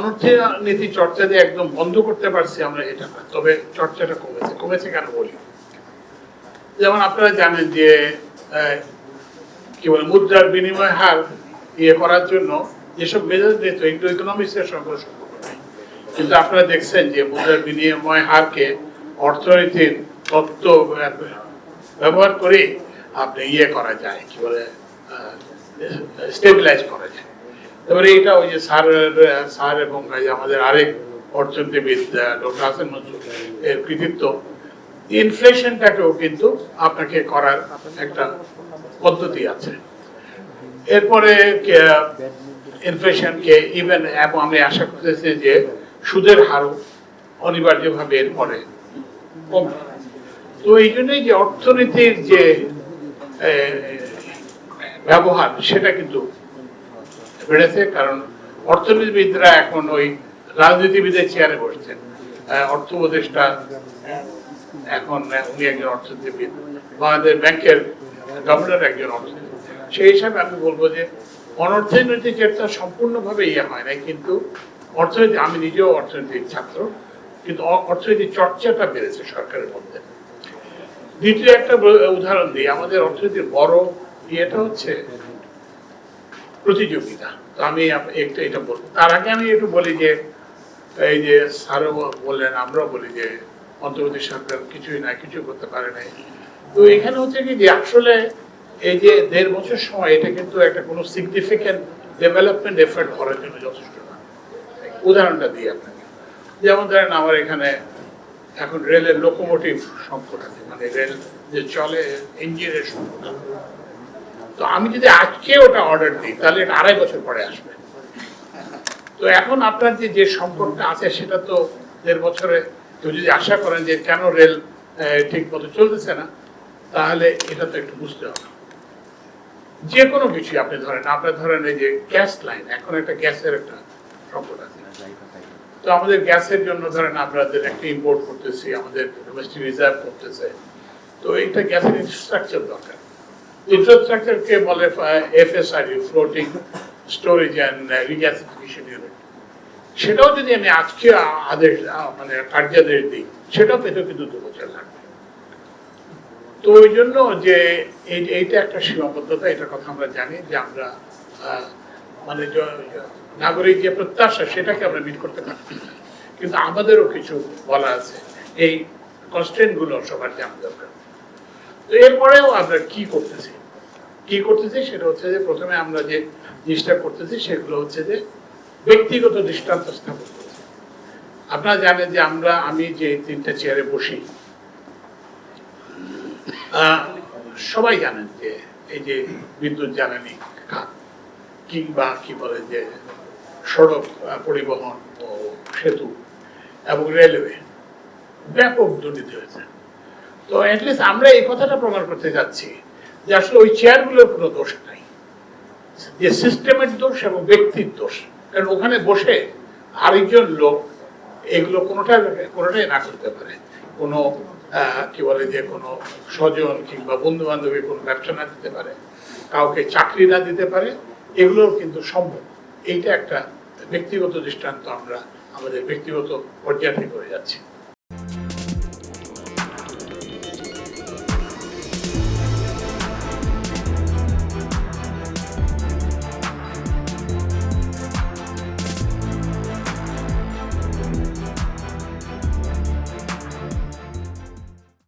অনর্থনীতি চর্চা দিয়ে একদম বন্ধ করতে পারছি আমরা এটা তবে চর্চাটা কমেছে। কমেছে কেন বলি? যেমন আপনারা জানেন যে কি বলে, মুদ্রার বিনিময় হার ইয়ে করার জন্য যেসব মেজাজ নিত এগুলো ইকোনমিক্সের সঙ্গে কিন্তু আপনারা দেখছেন যে মুদ্রার বিনিময় হারকে অর্থনীতির তত্ত্ব ব্যবহার করে আপনি ইয়ে করা যায়, কি বলে স্টেবিলাইজ করা যায়। এবারে এটা ওই যে স্যার স্যার এবং আমাদের আরেক অর্থনীতিবিদ ডক্টর হাসান মনসুর এর কৃতিত্ব। ইনফ্লেশনটাকেও কিন্তু আপনাকে করার একটা পদ্ধতি আছে। এরপরে ইনফ্লেশনকে ইভেন এবং আমি আশা করতেছি যে সুদের হারও অনিবার্যভাবে এরপরে কমবে। তো এই জন্যই যে অর্থনীতির যে ব্যবহার, সেটা কিন্তু বেড়েছে, কারণ অর্থনীতিবিদরা এখন ওই রাজনীতিবিদের চেয়ারে বসছেন। অর্থ উপদেষ্টা এখন উনি একজন অর্থনীতিবিদ আমাদের ব্যাংকের গভর্নর একজন অর্থনীতিবিদ। সেই হিসাবে আমি বলব যে অনর্থনৈতিক চেষ্টা সম্পূর্ণভাবে ইয়ে হয় নাই, কিন্তু অর্থনীতি, আমি নিজেও অর্থনীতির ছাত্র, কিন্তু অর্থনীতির চর্চাটা বেড়েছে সরকারের মধ্যে। দ্বিতীয় একটা উদাহরণ দিই, আমাদের অর্থনীতির বড় ইয়েটা হচ্ছে প্রতিযোগিতা। তো আমি একটু এটা বলব। তার আগে আমি একটু বলি যে, এই যে স্যারও বললেন, আমরাও বলি যে, অন্তর্বর্তী সরকার কিছুই না, কিছু করতে পারে নাই। তো এখানে হচ্ছে কি যে, আসলে এই যে দেড় বছর সময়, এটা কিন্তু একটা কোনো সিগনিফিক্যান্ট ডেভেলপমেন্ট এফার্ট করার জন্য যথেষ্ট না। উদাহরণটা দিই আপনাকে। যেমন ধরেন আমার এখানে এখন রেলের লোকোমোটিভ সংকট আছে। মানে রেল যে চলে ইঞ্জিনের সংকট। তো আমি যদি আজকে ওটা অর্ডার দিই, তাহলে এটা আড়াই বছর পরে আসবে। তো এখন আপনার যে যে সংকটটা আছে, সেটা তো দেড় বছরে কেউ যদি আশা করেন যে, কেন রেল ঠিক মতো চলতেছে না, তাহলে এটা তো একটু বুঝতে হবে। যে কোনো কিছু আপনি ধরেন, আপনার ধরেন এই যে গ্যাস লাইন, এখন একটা গ্যাসের একটা সংকট আছে। তো আমাদের গ্যাসের জন্য ধরেন আপনাদের একটা ইম্পোর্ট করতেছি, আমাদের ডোমেস্টিক রিজার্ভ করতেছে। তো এইটা গ্যাসের ইনফ্রাস্ট্রাকচার দরকার। ইনফ্রাস্ট্রাকচারকে বলে FSRU floating storage and regasification unit সেটাও যদি আমি আজকে আদেশ মানে কার্যাদেশ দিই, সেটাও পেতেও কিন্তু দু বছর লাগবে। তো ওই জন্য যে এই- এইটা একটা সীমাবদ্ধতা, এটার কথা আমরা জানি যে আমরা মানে নাগরিক যে প্রত্যাশা, সেটাকে আমরা মিট করতে পারছি। কিন্তু আমাদেরও কিছু বলা আছে। এই কনস্ট্যান্টগুলো সবার জানা দরকার। এরপরেও আমরা কি করতেছি? কি করতেছি? সেটা হচ্ছে যে প্রথমে আমরা যে জিনিসটা করতেছি, সেগুলো হচ্ছে যে ব্যক্তিগত দৃষ্টান্ত স্থাপন করছি। আপনারা জানেন যে আমরা, আমি যে তিনটা চেয়ারে বসি সবাই জানেন যে এই যে বিদ্যুৎ জ্বালানি খাত, কিংবা কি বলে যে সড়ক পরিবহন ও সেতু এবং রেলওয়ে, ব্যাপক দুর্নীতি হয়েছে। তো অ্যাটলিস্ট আমরা এই কথাটা প্রমাণ করতে যাচ্ছি যে আসলে ওই চেয়ারগুলোর কোনো দোষ নাই। যে সিস্টেমের দোষ এবং ব্যক্তির দোষ। কারণ ওখানে বসে আরেকজন লোক এগুলো কোনোটা কোনোটাই না করতে পারে। কোনো কি বলে যে কোনো স্বজন কিংবা বন্ধু বান্ধবী কোনো ব্যবসা না দিতে পারে। কাউকে চাকরি না দিতে পারে। এগুলো কিন্তু সম্ভব। এইটা একটা ব্যক্তিগত দৃষ্টান্ত আমরা আমাদের ব্যক্তিগত পর্যায়ে করে যাচ্ছি।